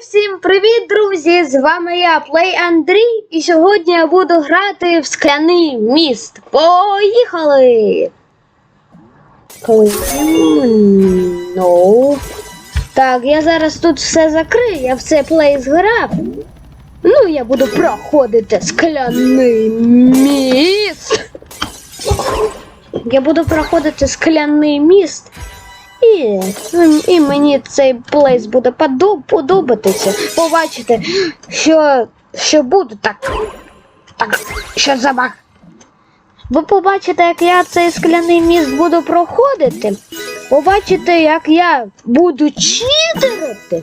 всім привіт, друзі! З вами я, Плей Андрій, і сьогодні я буду грати в скляний міст. Поїхали! Ну. Так, я зараз тут все закрию, я в це плей зграв. Ну, я буду проходити скляний міст. Я буду проходити скляний міст. І, і мені цей плейс буде подобатися. Побачите, що, що буде так. Так, що забаг. Ви побачите, як я цей скляний міст буду проходити. Побачите, як я буду читерити.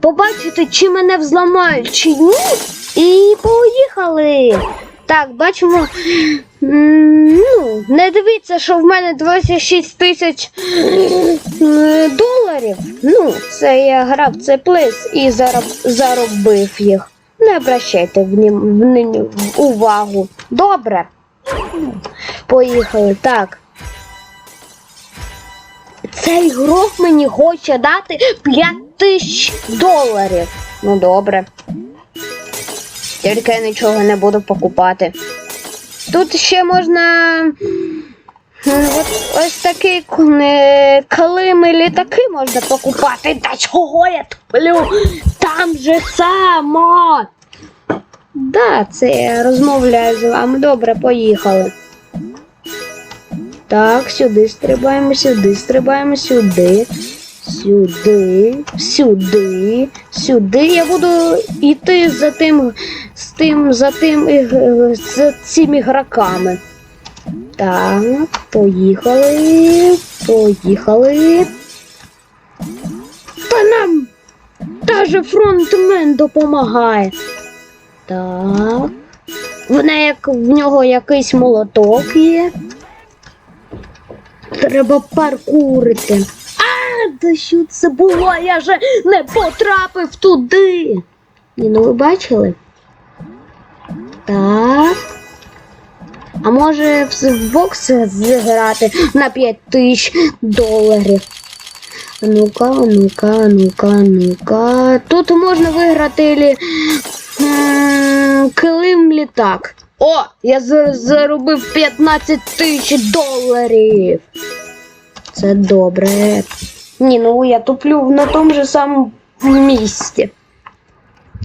Побачите, чи мене взламають, чи ні. І поїхали. Так, бачимо. Ну, не дивіться, що в мене 26 тисяч е, доларів. Ну, це я грав цей плейс і зароб, заробив їх. Не обращайте в нім, в ним увагу. Добре. Поїхали. Так. Цей ігрок мені хоче дати 5 тисяч доларів. Ну добре. Тільки я нічого не буду покупати. Тут ще можна. ось такі е, калими літаки можна покупати. Та чого я туплю? Там же само. Да, це я розмовляю з вами. Добре, поїхали. Так, сюди стрибаємо, сюди стрибаємо, сюди. Сюди, сюди, сюди. Я буду йти за тим, з тим, за тим, іг- з цими ігроками. Так, поїхали, поїхали. Та нам даже фронтмен допомагає. Так. В, неї як, в нього якийсь молоток є. Треба паркурити. А, да що це було? Я же не потрапив туди. Ні, ну ви бачили? Так. А може в, бокс зіграти на 5 тисяч доларів. Ну-ка, ну-ка, ну-ка, ну-ка. Тут можна виграти лі... килим літак. О, я заробив 15 тисяч доларів. Це добре. Ні, ну я туплю на тому же самому місці.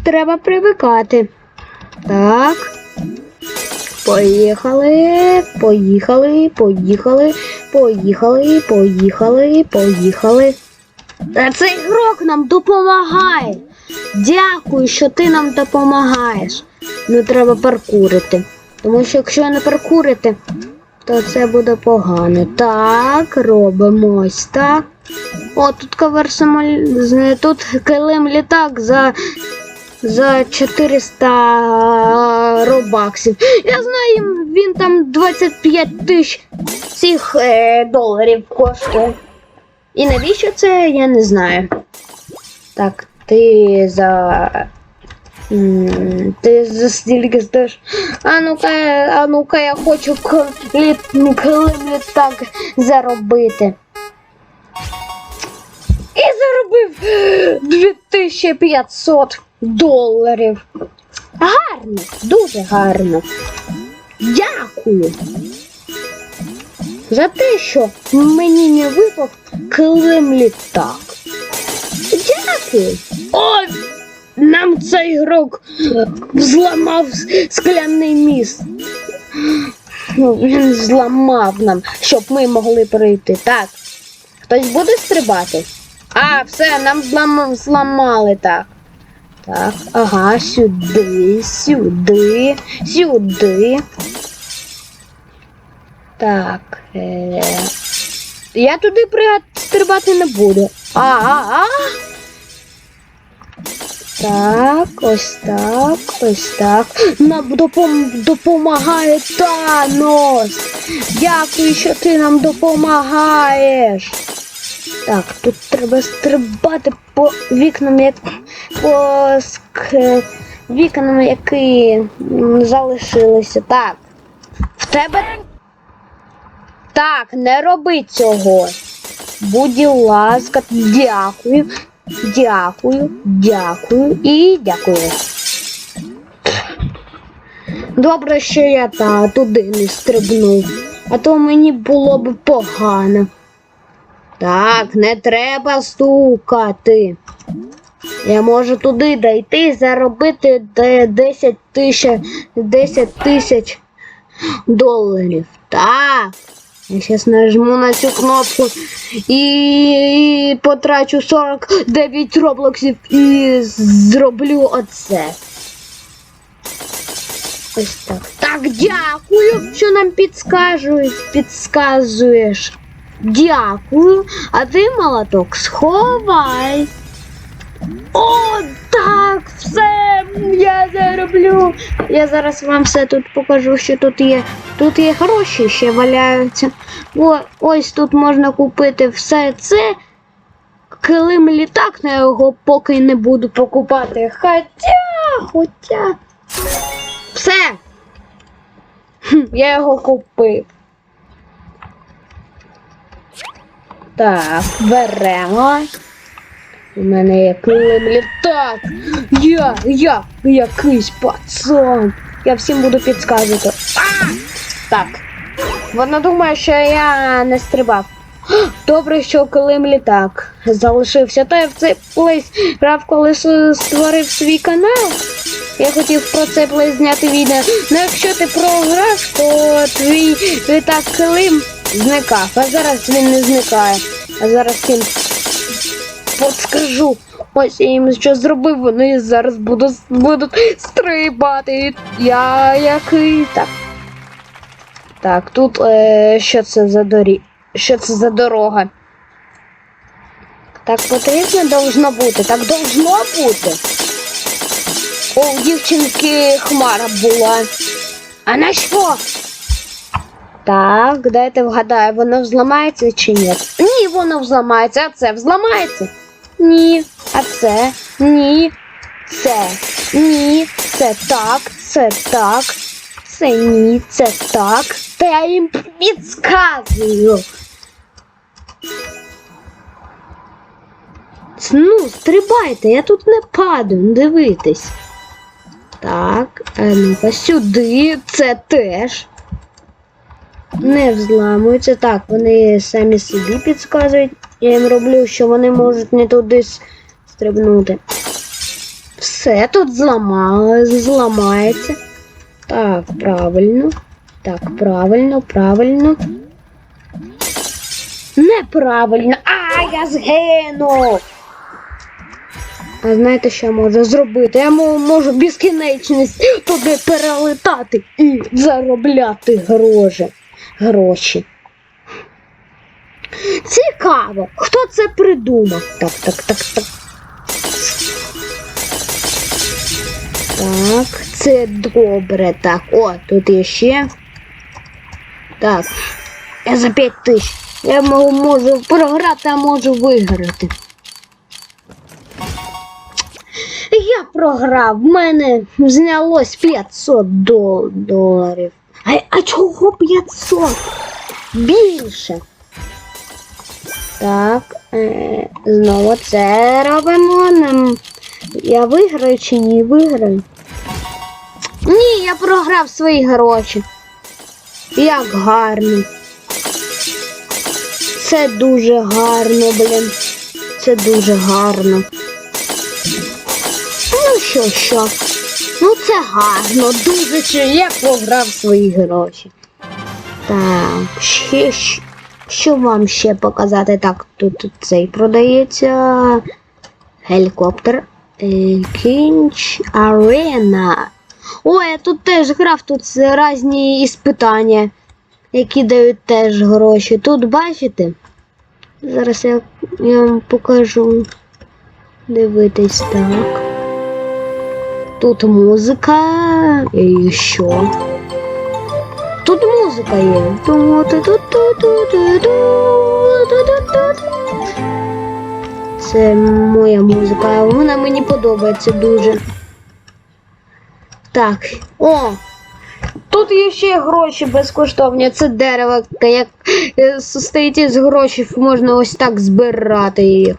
Треба привикати. Так. Поїхали, поїхали, поїхали, поїхали, поїхали, поїхали. Та цей ігрок нам допомагає. Дякую, що ти нам допомагаєш. Ну треба паркурити. Тому що якщо не паркурити, то це буде погано. Так, робимо ось так. О, тут кавер самоліт. Тут килим літак за, за 400 робаксів. Я знаю, він там 25 тисяч цих е, доларів коштує. І навіщо це, я не знаю. Так, ти за. Ти за стільки стоїш. А ну-ка, а ну-ка, я хочу літ, літак заробити. І заробив 2500 доларів. Гарно, дуже гарно. Дякую. За те, що мені не випав килим літак. Дякую. Ой, нам цей ігрок зламав скляний міст. Він зламав нам, щоб ми могли пройти. Так. Хтось буде стрибати? А, все, нам злам... зламали так. Так, ага, сюди, сюди, сюди. Так. Е... Я туди стрибати не буду. А, а, а. Так, ось так, ось так. Нам допом... допомагає Танос. Дякую, що ти нам допомагаєш. Так, тут треба стрибати по вікнам, як по ск... вікнам, які залишилися. Так. В тебе. Так, не роби цього. Будь ласка, дякую. Дякую, дякую і дякую. Добре, що я та туди не стрибнув, а то мені було б погано. Так, не треба стукати. Я можу туди дойти заробити 10 тисяч 10 тисяч доларів. Так. Я зараз нажму на цю кнопку і, і потрачу 49 роблоксів і зроблю оце. Ось так. Так, дякую, що нам підскажують, підсказуєш. Дякую. А ти молоток сховай. О, так, все, я зароблю. Я зараз вам все тут покажу, що тут є. Тут є гроші ще валяються. О, ось тут можна купити все це. Килим літак на його поки не буду покупати. Хоча, хоча. Все. Я його купив. Так, беремо. У мене є килим літак. Я, я, якийсь пацан. Я всім буду підказувати. А! Так. Вона думає, що я не стрибав. Добре, що килим літак залишився. Та я в цей плейс грав, коли створив свій канал. Я хотів про цей плейс зняти відео. Ну якщо ти програв, то твій літак килим зникав. А зараз він не зникає. А зараз він подскажу. Ось я їм що зробив, вони зараз буду, будуть стрибати. Я який так. Так, тут е, що це за дорі... Що це за дорога? Так потрібно должно бути. Так должно бути. О, у дівчинки хмара була. А на що? Так, дайте вгадаю, воно взламається чи ні? Ні, воно взламається, а це взламається. Ні. А це? Ні. Це. Ні. Це так. Це так. Це ні. Це так. Та я їм підказую. Ну, стрибайте, я тут не падаю, дивитесь. Так, ну-ка сюди, це теж. Не взламуються. Так, вони самі собі підказують. Я їм роблю, що вони можуть не туди стрибнути. Все тут зламало, зламається. Так, правильно. Так, правильно, правильно. Неправильно. А, я згину. А знаєте, що я можу зробити? Я можу безкінечність туди перелетати і заробляти гроші. Гроші. Цікаво, хто це придумав? Так, так, так, так. Так, це добре. Так, о, тут ще. Так. Я за 5 тисяч. Я мо- можу програти, а можу виграти. Я програв, в мене знялось 500 дол- доларів. А, а чого 500? Більше. Так, е, знову це робимо. Нам... Я виграю чи ні виграю? Ні, я програв свої гроші. Як гарно. Це дуже гарно, блін. Це дуже гарно. Ну що, що? Ну це гарно, дуже я програв свої гроші. Так, ще що вам ще показати? Так, тут, тут цей продається гелікоптер. Е, Кінч Арена. Ой, я тут теж грав, тут різні іспитання, які дають теж гроші. Тут бачите? Зараз я, я вам покажу. Дивитись так. Тут музика і що? Тут музика є. Це моя музика, вона мені подобається дуже. Так, о! Тут є ще гроші безкоштовні. Це дерево, як е, состоїть із грошей, можна ось так збирати їх.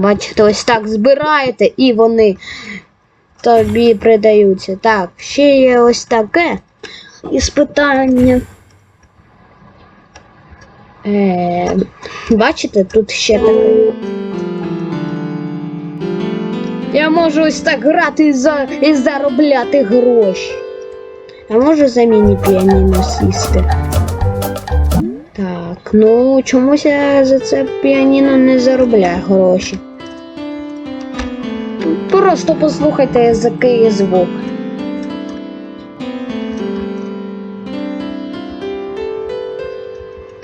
Бачите, ось так збираєте і вони тобі придаються. Так, ще є ось таке іспитання. Е, бачите, тут ще таке. Я можу ось так грати і, за, і заробляти гроші. А можу за міні-піаніно сісти. Так, ну чомусь я за це піаніно не заробляю гроші. Просто послухайте, який звук.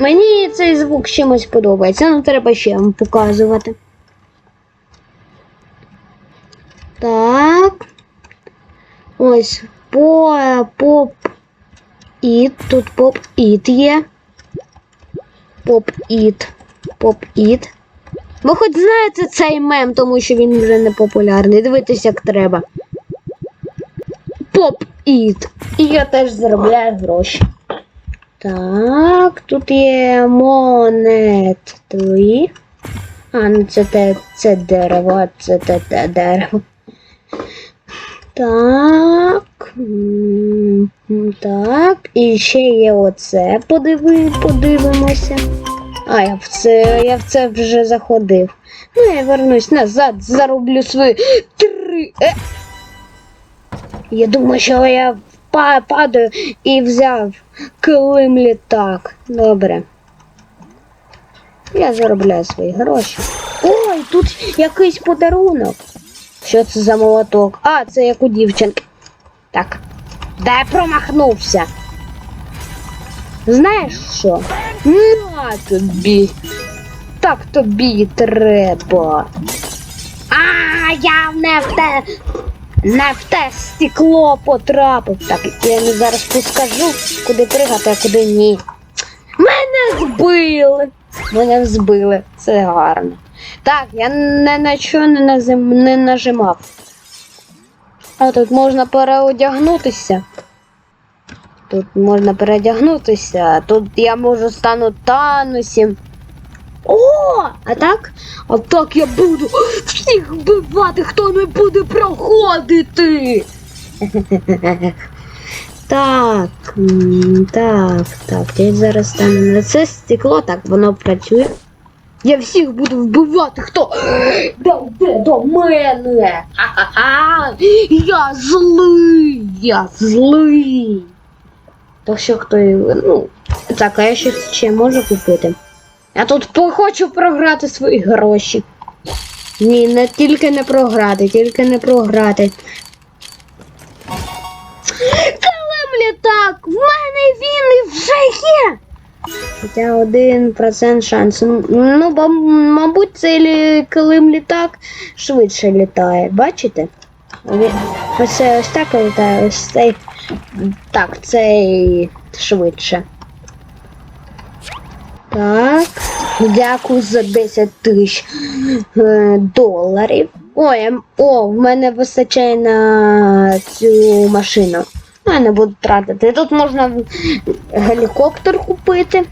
Мені цей звук чимось подобається, ну треба ще вам показувати. Так. Ось по поп іт. Тут поп іт є. Поп іт. Поп іт. Ви хоч знаєте цей мем, тому що він вже не популярний. Дивитесь, як треба. Поп іт. І я теж заробляю гроші. Так, тут є монет 3. А, ну це те, це дерево, це те, те дерево. Так. Так. І ще є оце. Подиви, подивимося. А, я в це, я в це вже заходив. Ну, я вернусь назад, зароблю свої три. Е. Я думаю, що я падаю і взяв килим літак. Добре. Я заробляю свої гроші. Ой, тут якийсь подарунок. Що це за молоток? А, це як у дівчинки. Так. Да промахнувся. Знаєш що? На тобі. Так тобі треба. А, я не в те. Не в те стекло потрапив. Так, я не зараз поскажу, куди пригати, а куди ні. Мене збили. Мене збили. Це гарно. Так, я не на що не, назим... не нажимав. А тут можна переодягнутися. Тут можна переодягнутися. Тут я можу стану Танусім. О! А так? А так я буду всіх вбивати, хто не буде проходити. Так, так, так. Я зараз стану на це стекло, так воно працює. Я всіх буду вбивати, хто да йде до мене. Ха-ха-ха. Я злий, я злий. То що хто, ну, так, а я щось ще можу купити. Я тут хочу програти свої гроші. Ні, не тільки не програти, тільки не програти. Килим літак! В мене він вже є! Хоча один процент шансу. Ну, бо, мабуть, цей килим літак швидше літає. Бачите? Ось ось так літає, ось цей. Так, цей швидше. Так. Дякую за 10 тисяч е, доларів. Ой, ем, о, в мене вистачає на цю машину. Ну, Я не буду тратити. Тут можна гелікоптер купити.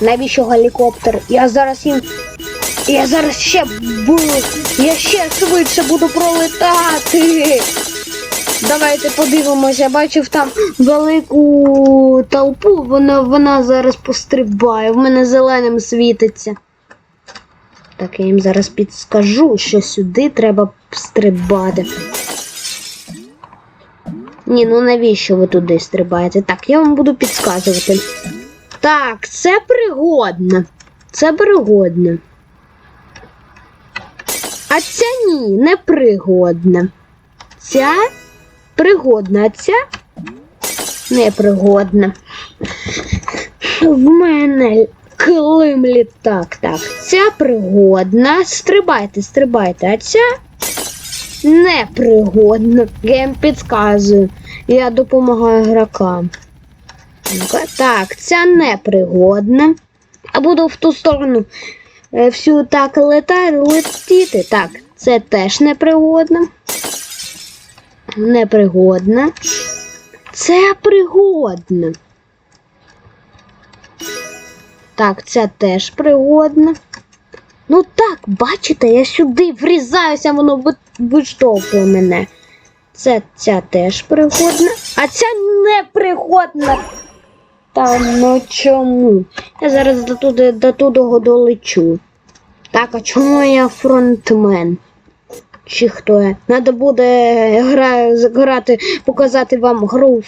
Навіщо гелікоптер? Я зараз їм. Я зараз ще буду. Я ще швидше буду пролетати. Давайте подивимося. Я бачив там велику толпу, вона, вона зараз пострибає. В мене зеленим світиться. Так, я їм зараз підскажу, що сюди треба стрибати. Ні, ну навіщо ви туди стрибаєте? Так, я вам буду підказувати. Так, це пригодно. Це пригодно. А ця ні, не пригодна. Ця пригодна, ця непригодна. В мене килим літак. Так, ця пригодна. Стрибайте, стрибайте, а ця непригодна. Я їм підказую. Я допомагаю гракам. Так, ця непригодна. А буду в ту сторону е, всю так летати, летіти. Так, це теж непригодна. Непригодна. Це пригодна. Так, ця теж пригодна. Ну так, бачите, я сюди врізаюся, воно виштовхує мене. Це ця теж пригодна, а ця непригодна. Та ну чому? Я зараз до туди, до туди долечу. Так, а чому я фронтмен? Чи хто я? Надо буде гра, грати, показати вам гру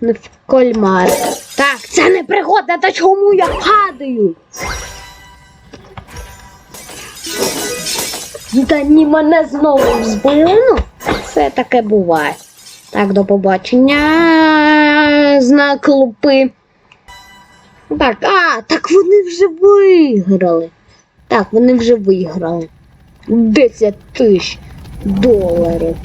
в, в кальмар. Так, це не пригода, та чому я падаю? Та ні, мене знову збили. Ну, все таке буває. Так, до побачення. Знак лупи. Так, а, так вони вже виграли. Так, вони вже виграли. 10 тисяч доларів.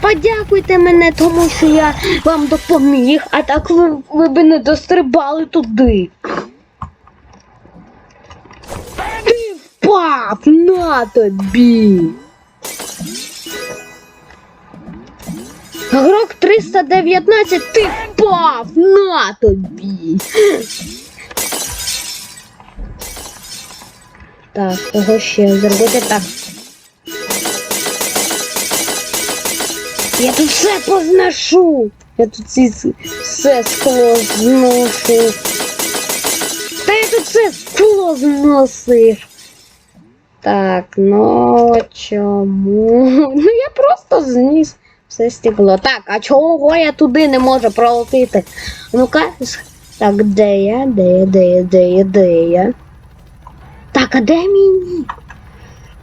Подякуйте мене, тому що я вам допоміг, а так ви, ви б не дострибали туди. Ти впав на тобі. Грок 319, ти впав на тобі. Так, кого ще зробити так. Я тут все познашу. Я тут ці, все скло зношу. Та я тут все скло зносив. Так, ну чому? Ну я просто зніс все стекло. Так, а чого я туди не можу пролетіти? Ну-ка, так, де я? Де я, де я, де я, де я? Так, а де мій?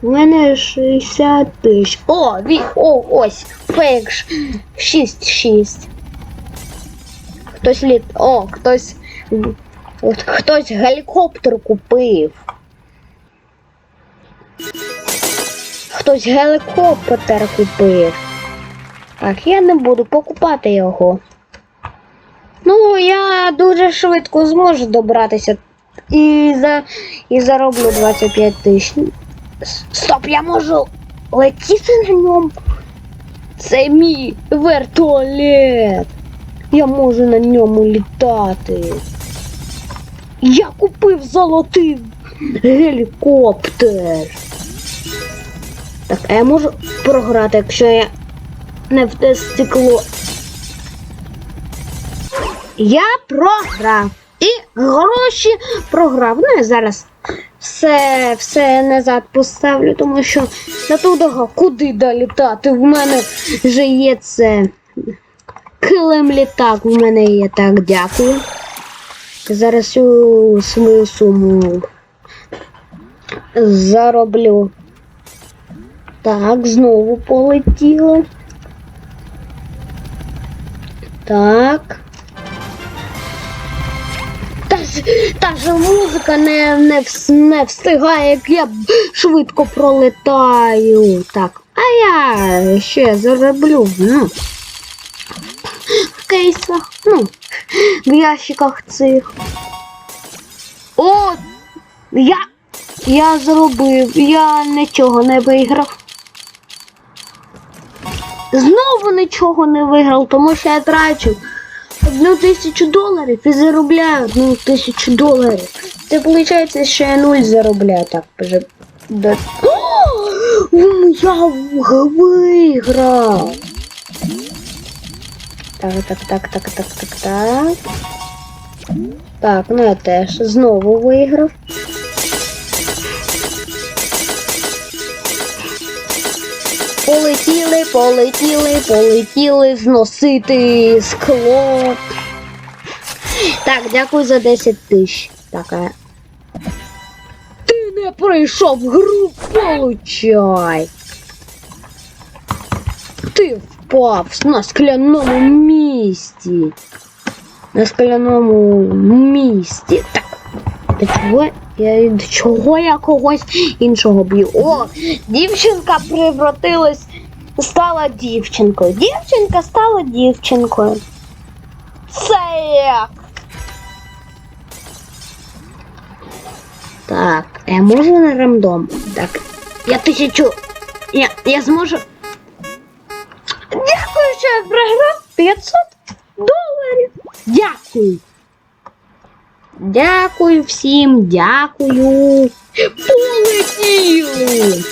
У мене 60 тисяч. О, ві, о, ось. Фейк 6-6. Хтось літ. О, хтось. От хтось гелікоптер купив. Хтось гелікоптер купив. Так, я не буду покупати його. Ну, я дуже швидко зможу добратися і, за, і зароблю 25 тисяч. Стоп, я можу летіти на ньому. Це мій вертолет. Я можу на ньому літати. Я купив золотий гелікоптер. Так, а я можу програти, якщо я не в те стекло. Я програв. І гроші програв. Ну, я зараз все, все назад поставлю, тому що на туди куди долітати. В мене вже є це. Килим літак в мене є. Так, дякую. Зараз цю свою суму зароблю. Так, знову полетіло. Так. Та ж, музика не, не, не встигає, як я швидко пролетаю. Так. А я я зароблю? Ну, в кейсах, ну, в ящиках цих. О! Я. Я зробив, я нічого не виграв. Знову нічого не виграв, тому що я трачу одну тисячу доларів і заробляю одну тисячу доларів. Це виходить, що я нуль заробляю. Так, вже. до- О, я виграв. Так, так, так, так, так, так, так. Так, ну я теж знову виграв. Полетіли, полетіли, полетіли зносити скло. Так, дякую за 10 тисяч. Так, а... Ти не пройшов гру, получай. Ти впав на скляному місті. На скляному місті. Так. До чого я чого я когось іншого б'ю? О, дівчинка превратилась, стала дівчинкою. Дівчинка стала дівчинкою. Це як? Так, я можу на рандом? Так. Я тисячу. Я, я зможу. Дякую, що я програв 500 доларів. Дякую. Дякую всім, дякую. Полетіли!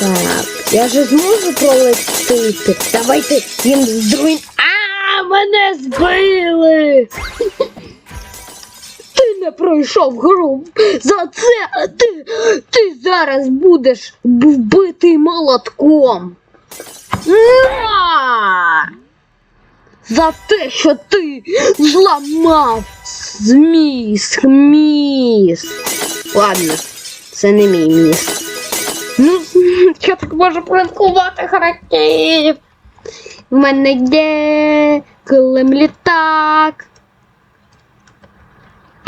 Так, я же зможу пролетіти. Давайте їм здруїм. А, мене збили! Ти не пройшов гру. За це ти, ти зараз будеш вбитий молотком. На! За те, що ти зламав зміст міст. Ладно, це не мій міст. Ну, я так можу пранкувати характерів. У мене є килим літак.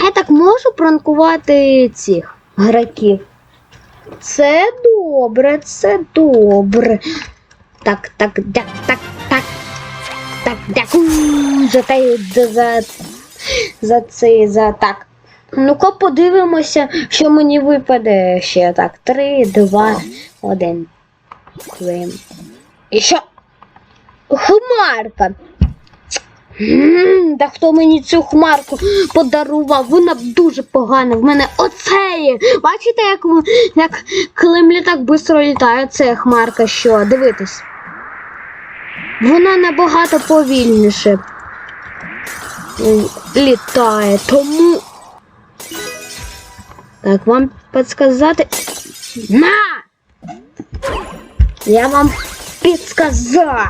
Я так можу пранкувати цих граків. Це добре, це добре. Так, так, так, так, так. Дякую за те, за, за, за це, за так. Ну-ка подивимося, що мені випаде ще так. Три, два, один. Клим. І що? Хмарка. Та хто мені цю хмарку подарував? Вона дуже погана. В мене оце є. Бачите, як, як Клим літак швидко літає? Це хмарка що? Дивитись. Вона набагато повільніше літає, тому. Так, вам підсказати. На! Я вам підсказав.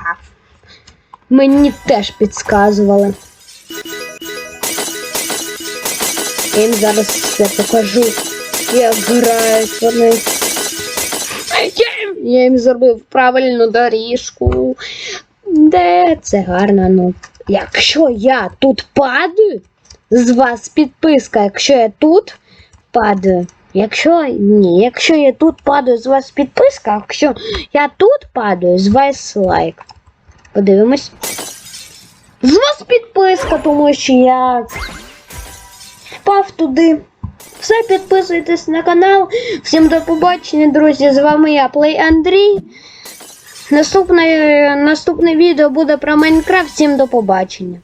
Мені теж підсказували. Я їм зараз все покажу, як грають вони. Я їм зробив правильну доріжку. Де це гарно, ну. Якщо я тут падаю, з вас підписка, якщо я тут падаю. Якщо ні, якщо я тут падаю, з вас підписка, а якщо я тут падаю, з вас лайк. Подивимось. З вас підписка, тому що я впав туди. Все, підписуйтесь на канал. Всім до побачення, друзі. З вами я, Плей Андрій. Наступне, наступне відео буде про Майнкрафт. Всім до побачення.